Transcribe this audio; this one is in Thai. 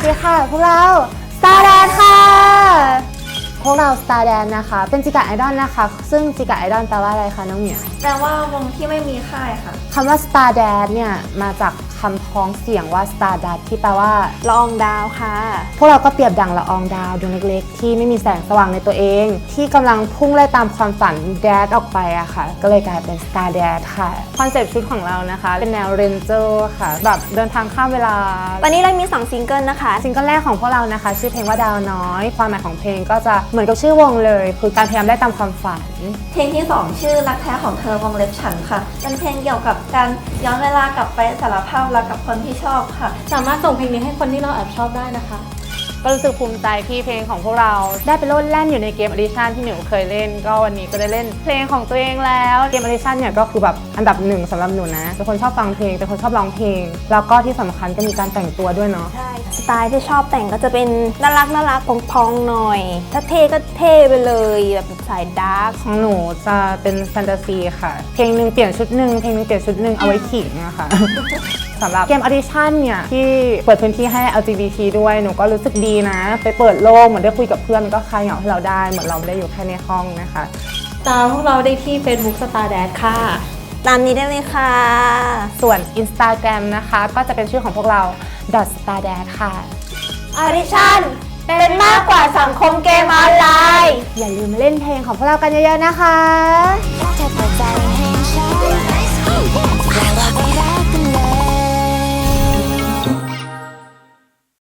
วัสดีค่ะ พวกเรา Star Dance ค่ะ พวกเรา Star Dance นะคะ เป็นจิกะไอดอลนะคะ ซึ่งจิกะไอดอลแปลว่าอะไรคะน้องเหมียวแปลว่าวงที่ไม่มีค่ายค่ะ คำว่า Star Dance เนี่ย มาจาก คำพ้องเสียงว่า Star Dust ที่แปลว่า ละอองดาวค่ะ พวกเราก็เปรียบดังละอองดาวดวงเล็กๆ ที่ไม่มีแสงสว่างในตัวเอง ที่กำลังพุ่งไล่ตามความฝันแดดออกไปอะค่ะ ก็เลยกลายเป็น Star Dad ค่ะคอนเซ็ปต์ชุดของเรานะคะ เป็นแนวเรนเจอร์ค่ะ แบบเดินทางข้ามเวลา ตอนนี้เรามี 2 ซิงเกิลนะคะ ซิงเกิลแรกของพวกเรานะคะ ชื่อเพลงว่าดาวน้อย ความหมายของเพลงก็จะเหมือนกับชื่อวงเลย คือการพยายามได้ตามความฝัน เพลงที่ 2 ชื่อรักแท้ของเธอวงเล็บฉันค่ะเป็นเพลงเกี่ยวกับการย้อนเวลากลับไปสารภาพรักกับคนที่ชอบค่ะ สามารถส่งเพลงนี้ให้คนที่เราแอบชอบได้นะคะ ก็รู้สึกภูมิใจที่เพลงของพวกเราได้ไปโลดแล่นอยู่ในเกมอดิชั่นที่หนูเคยเล่น ก็วันนี้ก็ได้เล่นเพลงของตัวเองแล้วเกมอดิชั่นเนี่ยก็คือแบบอันดับหนึ่งสำหรับหนูนะเป็นคนชอบฟังเพลงเป็นคนชอบร้องเพลง แล้วก็ที่สำคัญก็มีการแต่งตัวด้วยเนาะใช่สไตล์ที่ชอบแต่งก็จะเป็นน่ารักน่ารักพองๆหน่อย ถ้าเท่ก็เท่ไปเลยแบบสายดาร์กของหนูจะเป็นแฟนตาซีค่ะ เพลงหนึ่งเปลี่ยนชุดหนึ่งเพลงหนึงเปลี่ยนชุดหนึ่งเอาไว้ขิงอะค่ะสำหรับเกมออดิชั่นเนี่ยที่เปิดพื้นที่ให้ LGBT ด้วยหนูก็รู้สึกดีนะ ไปเปิดโลกเหมือนได้คุยกับเพื่อนมันก็คลายเหงาให้เราได้เหมือนเราไม่ได้อยู่แค่ในห้องนะคะ ตามพวกเราได้ที่ Facebook Star Dad ค่ะ ตามนี้ได้เลยค่ะ ส่วน Instagram นะคะ ก็จะเป็นชื่อของพวกเรา stardad ค่ะ ออดิชั่น เป็นมากกว่าสังคมเกมออนไลน์ อย่าลืมมาเล่นเพลงของพวกเรากันเยอะๆนะคะ แค่เปิดใจให้ฉันเราไป